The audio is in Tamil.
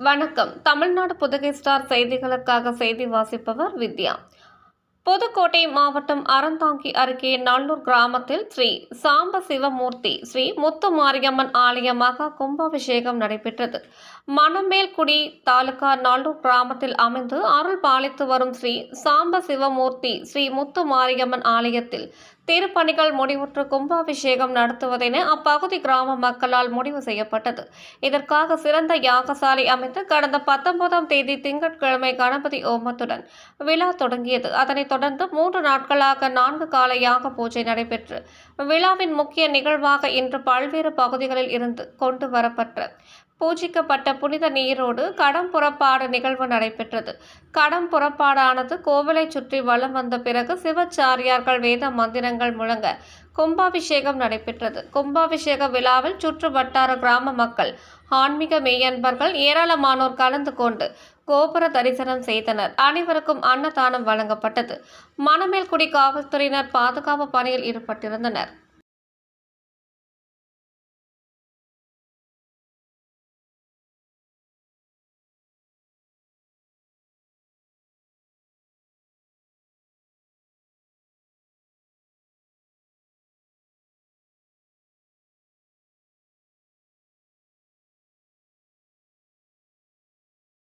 வணக்கம். தமிழ்நாடு புதுகை ஸ்டார் செய்திகளுக்காக செய்தி வாசிப்பவர் வித்யா. புதுக்கோட்டை மாவட்டம் அறந்தாங்கி அருகே நல்லூர் கிராமத்தில் ஸ்ரீ சாம்ப சிவமூர்த்தி ஸ்ரீ முத்து மாரியம்மன் ஆலய மகா கும்பாபிஷேகம் நடைபெற்றது. மணமேல்குடி தாலுகா நல்லூர் கிராமத்தில் அமைந்து அருள் பாலித்து வரும் ஸ்ரீ சாம்ப சிவமூர்த்தி ஸ்ரீ முத்து மாரியம்மன் ஆலயத்தில் திருப்பணிகள் முடிவுற்று கும்பாபிஷேகம் நடத்துவதென அப்பகுதி கிராம மக்களால் முடிவு செய்யப்பட்டது. இதற்காக சிறந்த யாகசாலை அமைத்து கடந்த பத்தொன்பதாம் தேதி திங்கட்கிழமை கணபதி ஓமத்துடன் விழா தொடங்கியது. அதனைத் தொடர்ந்து மூன்று நாட்களாக நான்கு கால யாக பூஜை நடைபெற்று விழாவின் முக்கிய நிகழ்வாக இன்று பல்வேறு பகுதிகளில் இருந்து கொண்டு வரப்பட்ட பூஜிக்கப்பட்ட புனித நீரோடு கடம் புறப்பாடு நிகழ்வு நடைபெற்றது. கடம் புறப்பாடானது கோவிலை சுற்றி வலம் வந்த பிறகு சிவச்சாரியார்கள் வேத மந்திரங்கள் முழங்க கும்பாபிஷேகம் நடைபெற்றது. கும்பாபிஷேக விழாவில் சுற்று வட்டார கிராம மக்கள் ஆன்மீக மெய்யன்பர்கள் ஏராளமானோர் கலந்து கொண்டு கோபுர தரிசனம் செய்தனர். அனைவருக்கும் அன்னதானம் வழங்கப்பட்டது. மணமேல்குடி காவல்துறையினர் பாதுகாப்பு பணியில் ஈடுபட்டிருந்தனர்.